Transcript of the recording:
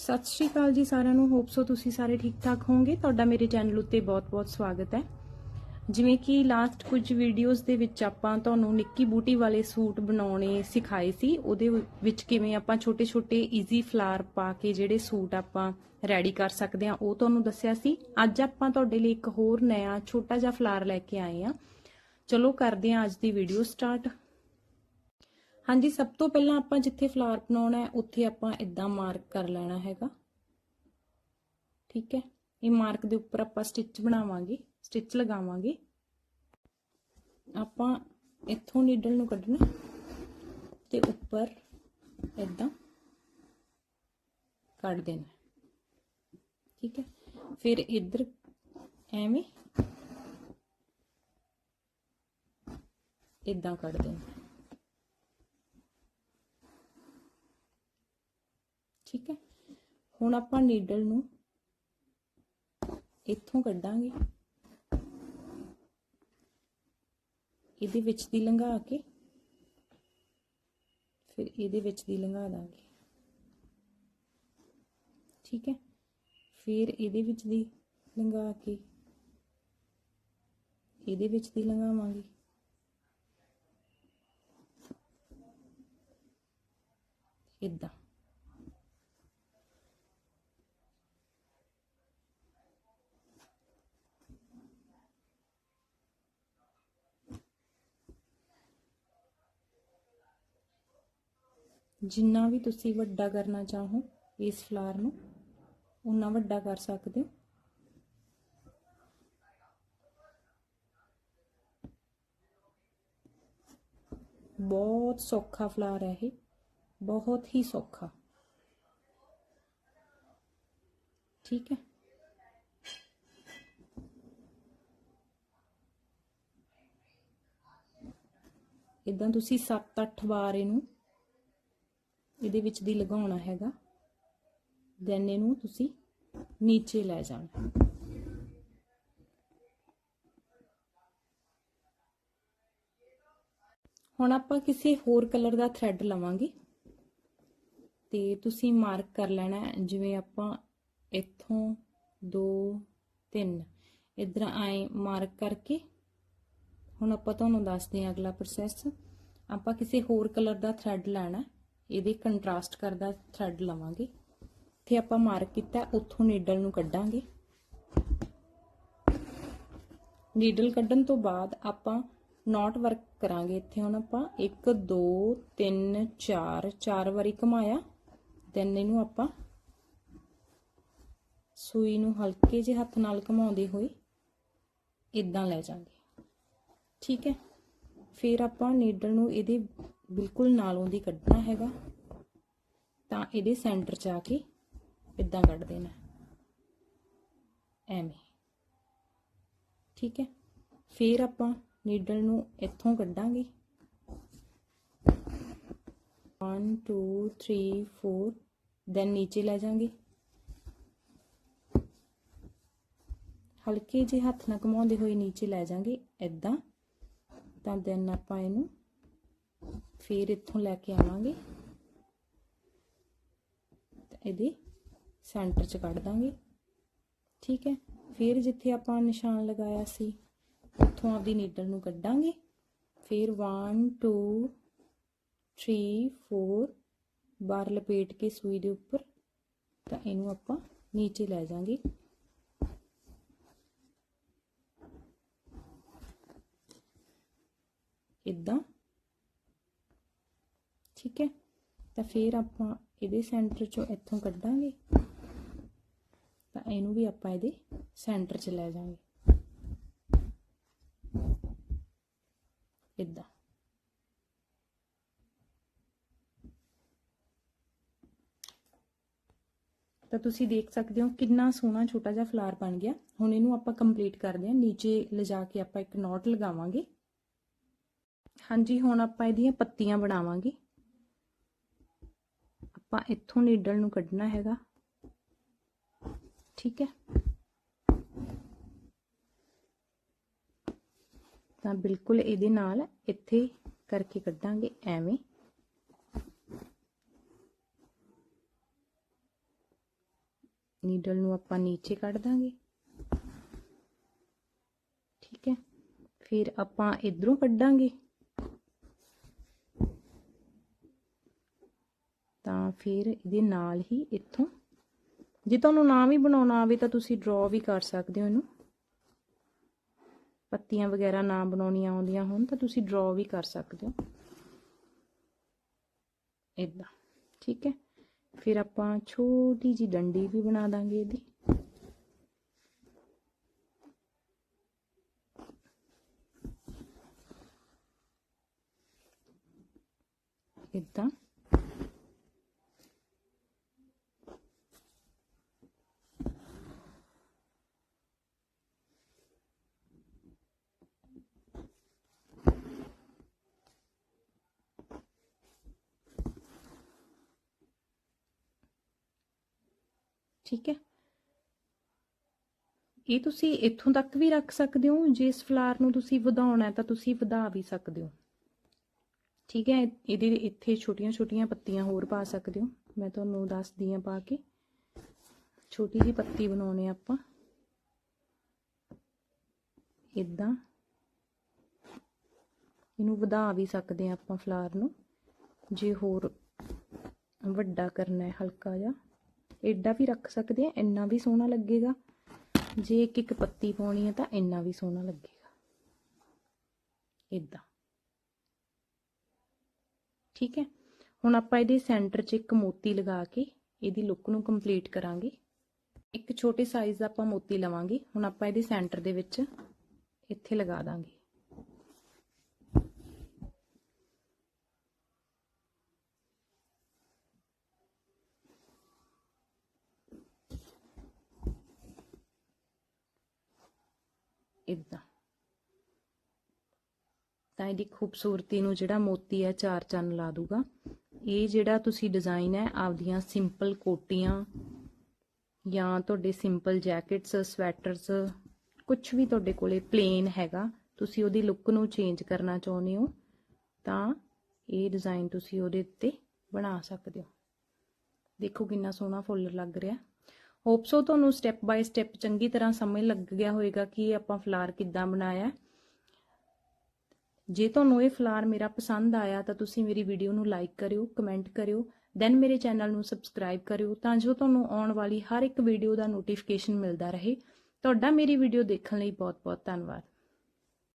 ਸਤਿ ਸ਼੍ਰੀ ਅਕਾਲ ਜੀ ਸਾਰਿਆਂ ਨੂੰ। ਹੋਪ ਸੋ ਤੁਸੀਂ ਸਾਰੇ ਠੀਕ ਠਾਕ ਹੋਵੋਗੇ। ਤੁਹਾਡਾ ਮੇਰੇ ਚੈਨਲ ਉੱਤੇ ਬਹੁਤ-ਬਹੁਤ ਸਵਾਗਤ ਹੈ। ਜਿਵੇਂ ਕਿ ਲਾਸਟ ਕੁਝ ਵੀਡੀਓਜ਼ ਦੇ ਵਿੱਚ ਆਪਾਂ ਤੁਹਾਨੂੰ ਨਿੱਕੀ ਬੂਟੀ ਵਾਲੇ ਸੂਟ ਬਣਾਉਣੇ ਸਿਖਾਏ ਸੀ। ਉਹਦੇ ਵਿੱਚ ਕਿਵੇਂ ਆਪਾਂ ਛੋਟੇ-ਛੋਟੇ ਈਜ਼ੀ ਫਲਾਰ ਪਾ ਕੇ ਜਿਹੜੇ ਸੂਟ ਆਪਾਂ ਰੈਡੀ ਕਰ ਸਕਦੇ ਹਾਂ, ਉਹ ਤੁਹਾਨੂੰ ਦੱਸਿਆ ਸੀ। ਅੱਜ ਆਪਾਂ ਤੁਹਾਡੇ ਲਈ ਇੱਕ ਹੋਰ ਨਵਾਂ, ਛੋਟਾ ਜਿਹਾ ਫਲਾਰ ਲੈ ਕੇ ਆਏ ਆ ਚਲੋ ਕਰਦੇ ਹਾਂ ਅੱਜ ਦੀ ਵੀਡੀਓ ਸਟਾਰਟ ਹਾਂਜੀ, ਸਭ ਤੋਂ ਪਹਿਲਾਂ ਆਪਾਂ ਜਿੱਥੇ ਫਲਾਰ ਬਣਾਉਣਾ ਹੈ, ਉੱਥੇ ਆਪਾਂ ਇਦਾਂ ਮਾਰਕ ਕਰ ਲੈਣਾ ਹੈਗਾ। ਠੀਕ ਹੈ? ਇਹ ਮਾਰਕ ਦੇ ਉੱਪਰ ਆਪਾਂ ਸਟਿਚ ਬਣਾਵਾਂਗੇ ਸਟਿਚ ਲਗਾਵਾਂਗੇ। ਆਪਾਂ ਇੱਥੋਂ ਨੀਡਲ ਨੂੰ ਕੱਢਣਾ ਤੇ ਉੱਪਰ ਇਦਾਂ ਕੱਢ ਦੇਣਾ। ਠੀਕ ਹੈ? ਫਿਰ ਇੱਧਰ ਐਵੇਂ ਇਦਾਂ ਕੱਢ ਦੇਣਾ। ਠੀਕ ਹੈ? ਹੁਣ ਆਪਾਂ ਨੀਡਲ ਨੂੰ ਇੱਥੋਂ ਕੱਢਾਂਗੇ। ਇਹਦੇ ਵਿੱਚ ਦੀ ਲੰਘਾ ਕੇ ਫਿਰ ਇਹਦੇ ਵਿੱਚ ਦੀ ਲੰਘਾ ਦਾਂਗੇ। ਠੀਕ ਹੈ? ਫਿਰ ਇਹਦੇ ਵਿੱਚ ਦੀ ਲੰਘਾ ਕੇ ਇਹਦੇ ਵਿੱਚ ਦੀ ਲੰਘਾਵਾਂਗੇ। ਇਦਾਂ ਜਿੰਨਾ ਵੀ ਤੁਸੀਂ ਵੱਡਾ ਕਰਨਾ ਚਾਹੋ ਇਸ ਫਲਾਰ ਨੂੰ ਉਨਾ ਵੱਡਾ ਕਰ ਸਕਦੇ ਹੋ। ਬਹੁਤ ਸੌਖਾ ਫਲਾਰ ਹੈ ਇਹ, ਬਹੁਤ ਹੀ ਸੌਖਾ। ਠੀਕ ਹੈ? ਇਦਾਂ ਤੁਸੀਂ 7-8 ਵਾਰ ਇਹਨੂੰ ਇਹਦੇ ਵਿੱਚ ਦੀ ਲਗਾਉਣਾ ਹੈਗਾ। ਦੈਨ ਇਹਨੂੰ ਤੁਸੀਂ ਨੀਚੇ ਲੈ ਜਾਣਾ। ਹੁਣ ਆਪਾਂ ਕਿਸੇ ਹੋਰ ਕਲਰ ਦਾ ਥ੍ਰੈਡ ਲਵਾਂਗੇ। ਤੇ ਤੁਸੀਂ ਮਾਰਕ ਕਰ ਲੈਣਾ ਜਿਵੇਂ ਆਪਾਂ ਇੱਥੋਂ 2 3 ਇਧਰ ਆਏ ਮਾਰਕ ਕਰਕੇ। ਹੁਣ ਆਪਾਂ ਤੁਹਾਨੂੰ ਦੱਸਦੇ ਹਾਂ ਅਗਲਾ ਪ੍ਰੋਸੈਸ ਆਪਾਂ ਕਿਸੇ ਹੋਰ ਕਲਰ ਦਾ ਥ੍ਰੈਡ ਲੈਣਾ ਇਹਦੇ ਕੰਟਰਾਸਟ ਕਰਦਾ ਥਰੈਡ ਲਵਾਂਗੇ। ਇੱਥੇ ਆਪਾਂ ਮਾਰਕ ਕੀਤਾ, ਉੱਥੋਂ ਨੀਡਲ ਨੂੰ ਕੱਢਾਂਗੇ। ਨੀਡਲ ਕੱਢਣ ਤੋਂ ਬਾਅਦ ਆਪਾਂ ਨੋਟ ਵਰਕ ਕਰਾਂਗੇ ਇੱਥੇ ਹੁਣ ਆਪਾਂ। 1 2 3 4 ਚਾਰ ਵਾਰੀ ਘਮਾਇਆ। ਦੈਨ ਇਹਨੂੰ ਆਪਾਂ ਸੂਈ ਨੂੰ ਹਲਕੇ ਜਿਹੇ ਹੱਥ ਨਾਲ ਘਮਾਉਂਦੇ ਹੋਏ ਇਦਾਂ ਲੈ ਜਾਾਂਗੇ। ਠੀਕ ਹੈ? ਫਿਰ ਆਪਾਂ ਨੀਡਲ ਨੂੰ ਇਹਦੇ ਬਿਲਕੁਲ ਨਾਲੋਂ ਦੀ ਕੱਢਣਾ ਹੈਗਾ। ਤਾਂ ਇਹਦੇ ਸੈਂਟਰ 'ਚ ਆ ਕੇ ਇਦਾਂ ਕੱਢ ਦੇਣਾ। ਐਵੇਂ। ਠੀਕ ਹੈ। ਫਿਰ ਆਪਾਂ ਨੀਡਲ ਨੂੰ ਇੱਥੋਂ ਕੱਢਾਂਗੇ। 1 2 3 4 ਦੈਨ ਨੀਚੇ ਲੈ ਜਾਾਂਗੇ। ਹਲਕੇ ਜਿਹੇ ਹੱਥ ਨਾਲ ਘਮਾਉਂਦੇ ਹੋਏ ਨੀਚੇ ਲੈ ਜਾਾਂਗੇ। ਇਦਾਂ ਤਾਂ ਦੈਨ ਆਪਾਂ ਇਹਨੂੰ ਫਿਰ ਇੱਥੋਂ ਲੈ ਕੇ ਆਵਾਂਗੇ। ਇਹਦੇ ਸੈਂਟਰ 'ਚ ਕੱਢ ਦਾਂਗੇ। ਠੀਕ ਹੈ? ਫਿਰ ਜਿੱਥੇ ਆਪਾਂ ਨਿਸ਼ਾਨ ਲਗਾਇਆ ਸੀ, ਉੱਥੋਂ ਆਪਦੀ ਨੀਡਲ ਨੂੰ ਕੱਢਾਂਗੇ। ਫਿਰ 1 2 3 4 ਬਾਰ ਲਪੇਟ ਕੇ ਸੂਈ ਦੇ ਉੱਪਰ, ਤਾਂ ਇਹਨੂੰ ਆਪਾਂ ਨੀਚੇ ਲੈ ਜਾਾਂਗੇ। ਇਦਾਂ ਠੀਕ ਹੈ? ਤਾਂ ਫਿਰ ਆਪਾਂ ਇਹਦੇ ਸੈਂਟਰ ਚੋਂ ਇੱਥੋਂ ਕੱਢਾਂਗੇ। ਤਾਂ ਇਹਨੂੰ ਵੀ ਆਪਾਂ ਇਹਦੇ ਸੈਂਟਰ 'ਚ ਲੈ ਜਾਾਂਗੇ ਇਦਾਂ। ਤਾਂ ਤੁਸੀਂ ਦੇਖ ਸਕਦੇ ਹੋ ਕਿੰਨਾ ਸੋਹਣਾ ਛੋਟਾ ਜਿਹਾ ਫਲਾਰ ਬਣ ਗਿਆ। ਹੁਣ ਇਹਨੂੰ ਆਪਾਂ ਕੰਪਲੀਟ ਕਰਦੇ ਹਾਂ। ਨੀਚੇ ਲਿਜਾ ਕੇ ਆਪਾਂ ਇੱਕ ਨੋਟ ਲਗਾਵਾਂਗੇ। ਹਾਂਜੀ, ਹੁਣ ਆਪਾਂ ਇਹਦੀਆਂ ਪੱਤੀਆਂ ਬਣਾਵਾਂਗੇ। ਆਪਾਂ ਇੱਥੋਂ ਨੀਡਲ ਨੂੰ ਕੱਢਣਾ ਹੈਗਾ। ਠੀਕ ਹੈ। ਤਾਂ ਬਿਲਕੁਲ ਇਹਦੇ ਨਾਲ ਇੱਥੇ ਕਰਕੇ ਕੱਢਾਂਗੇ ਐਵੇਂ। ਨੀਡਲ ਨੂੰ ਆਪਾਂ ਨੀਚੇ ਕੱਢ ਦਾਂਗੇ। ਠੀਕ ਹੈ। ਫਿਰ ਆਪਾਂ ਇਧਰੋਂ ਕੱਢਾਂਗੇ। ਤਾਂ ਫਿਰ ਇਹਦੇ ਨਾਲ ਹੀ ਇੱਥੋਂ, ਜੇ ਤੁਹਾਨੂੰ ਨਾ ਵੀ ਬਣਾਉਣਾ ਆਵੇ ਤਾਂ ਤੁਸੀਂ ਡਰਾ ਵੀ ਕਰ ਸਕਦੇ ਹੋ ਇਹਨੂੰ। ਪੱਤੀਆਂ ਵਗੈਰਾ ਨਾ ਬਣਾਉਣੀਆਂ ਆਉਂਦੀਆਂ ਹੋਣ ਤਾਂ ਤੁਸੀਂ ਡਰਾ ਵੀ ਕਰ ਸਕਦੇ ਹੋ। ਇਦਾਂ ਠੀਕ ਹੈ? ਫਿਰ ਆਪਾਂ ਛੋਟੀ ਜੀ ਡੰਡੀ ਵੀ ਬਣਾ ਦਾਂਗੇ ਇਹਦੀ। ਇਦਾਂ ਠੀਕ ਹੈ? ਇਹ ਤੁਸੀਂ ਇੱਥੋਂ ਤੱਕ ਵੀ ਰੱਖ ਸਕਦੇ ਹੋ, ਜੇ ਇਸ ਫਲਾਰ ਨੂੰ ਤੁਸੀਂ ਵਧਾਉਣਾ ਹੈ ਤਾਂ ਤੁਸੀਂ ਵਧਾ ਵੀ ਸਕਦੇ ਹੋ। ਠੀਕ ਹੈ? ਇਹਦੇ ਇੱਥੇ ਛੋਟੀਆਂ-ਛੋਟੀਆਂ ਪੱਤੀਆਂ ਹੋਰ ਪਾ ਸਕਦੇ ਹੋ। ਮੈਂ ਤੁਹਾਨੂੰ ਦੱਸਦੀ ਹਾਂ ਪਾ ਕੇ। ਛੋਟੀ ਜਿਹੀ ਪੱਤੀ ਬਣਾਉਣੇ ਆਪਾਂ। ਇਦਾਂ। ਇਹਨੂੰ ਵਧਾ ਵੀ ਸਕਦੇ ਆ ਆਪਾਂ ਫਲਾਰ ਨੂੰ। ਜੇ ਹੋਰ ਵੱਡਾ ਕਰਨਾ ਹੈ, ਹਲਕਾ ਜਿਹਾ। ਐਡਾ ਵੀ ਰੱਖ ਸਕਦੇ ਆ ਇੰਨਾ ਵੀ ਸੋਹਣਾ ਲੱਗੇਗਾ। ਜੇ ਇੱਕ ਇੱਕ ਪੱਤੀ ਪਾਉਣੀ ਹੈ ਤਾਂ ਇੰਨਾ ਵੀ ਸੋਹਣਾ ਲੱਗੇਗਾ। ਇਦਾਂ ਠੀਕ ਹੈ? ਹੁਣ ਆਪਾਂ ਇਹਦੇ ਸੈਂਟਰ 'ਚ ਇੱਕ ਮੋਤੀ ਲਗਾ ਕੇ ਇਹਦੀ ਲੁੱਕ ਨੂੰ ਕੰਪਲੀਟ ਕਰਾਂਗੇ। ਇੱਕ ਛੋਟੇ ਸਾਈਜ਼ ਦਾ ਆਪਾਂ ਮੋਤੀ ਲਵਾਂਗੇ। ਹੁਣ ਆਪਾਂ ਇਹਦੇ ਸੈਂਟਰ ਦੇ ਵਿੱਚ ਇੱਥੇ ਲਗਾ ਦਾਂਗੇ। ਇਦਾਂ। ਤਾਂ ਇਹਦੀ ਖੂਬਸੂਰਤੀ ਨੂੰ ਜਿਹੜਾ ਮੋਤੀ ਹੈ, ਚਾਰ ਚੰਨ ਲਾ ਦੂਗਾ। ਇਹ ਜਿਹੜਾ ਤੁਸੀਂ ਡਿਜ਼ਾਈਨ ਹੈ, ਆਪਦੀਆਂ ਸਿੰਪਲ ਕੋਟੀਆਂ ਜਾਂ ਤੁਹਾਡੇ ਸਿੰਪਲ ਜੈਕਟਸ ਸਵੈਟਰਸ ਕੁਝ ਵੀ ਤੁਹਾਡੇ ਕੋਲੇ ਪਲੇਨ ਹੈਗਾ, ਤੁਸੀਂ ਉਹਦੀ ਲੁੱਕ ਨੂੰ ਚੇਂਜ ਕਰਨਾ ਚਾਹੁੰਦੇ ਹੋ, ਤਾਂ ਇਹ ਡਿਜ਼ਾਈਨ ਤੁਸੀਂ ਉਹਦੇ ਉੱਤੇ ਬਣਾ ਸਕਦੇ ਹੋ। ਦੇਖੋ ਕਿੰਨਾ ਸੋਹਣਾ ਫੁੱਲ ਲੱਗ ਰਿਹਾ। ਹੋਪ ਸੋ ਤੁਹਾਨੂੰ ਸਟੈਪ ਬਾਈ ਸਟੈਪ ਚੰਗੀ ਤਰ੍ਹਾਂ ਸਮਝ ਲੱਗ ਗਿਆ ਹੋਵੇਗਾ ਕਿ ਆਪਾਂ ਫਲਾਰ ਕਿੱਦਾਂ ਬਣਾਇਆ ਜੇ ਤੁਹਾਨੂੰ ਇਹ ਫਲਾਰ ਮੇਰਾ ਪਸੰਦ ਆਇਆ ਤਾਂ ਤੁਸੀਂ ਮੇਰੀ ਵੀਡੀਓ ਨੂੰ ਲਾਈਕ ਕਰਿਓ ਕਮੈਂਟ ਕਰਿਓ ਦੈਨ ਮੇਰੇ ਚੈਨਲ ਨੂੰ ਸਬਸਕ੍ਰਾਈਬ ਕਰਿਓ ਤਾਂ ਜੋ ਤੁਹਾਨੂੰ ਆਉਣ ਵਾਲੀ ਹਰ ਇੱਕ ਵੀਡੀਓ ਦਾ ਨੋਟੀਫਿਕੇਸ਼ਨ ਮਿਲਦਾ ਰਹੇ। ਤੁਹਾਡਾ ਮੇਰੀ ਵੀਡੀਓ ਦੇਖਣ ਲਈ ਬਹੁਤ ਬਹੁਤ ਧੰਨਵਾਦ।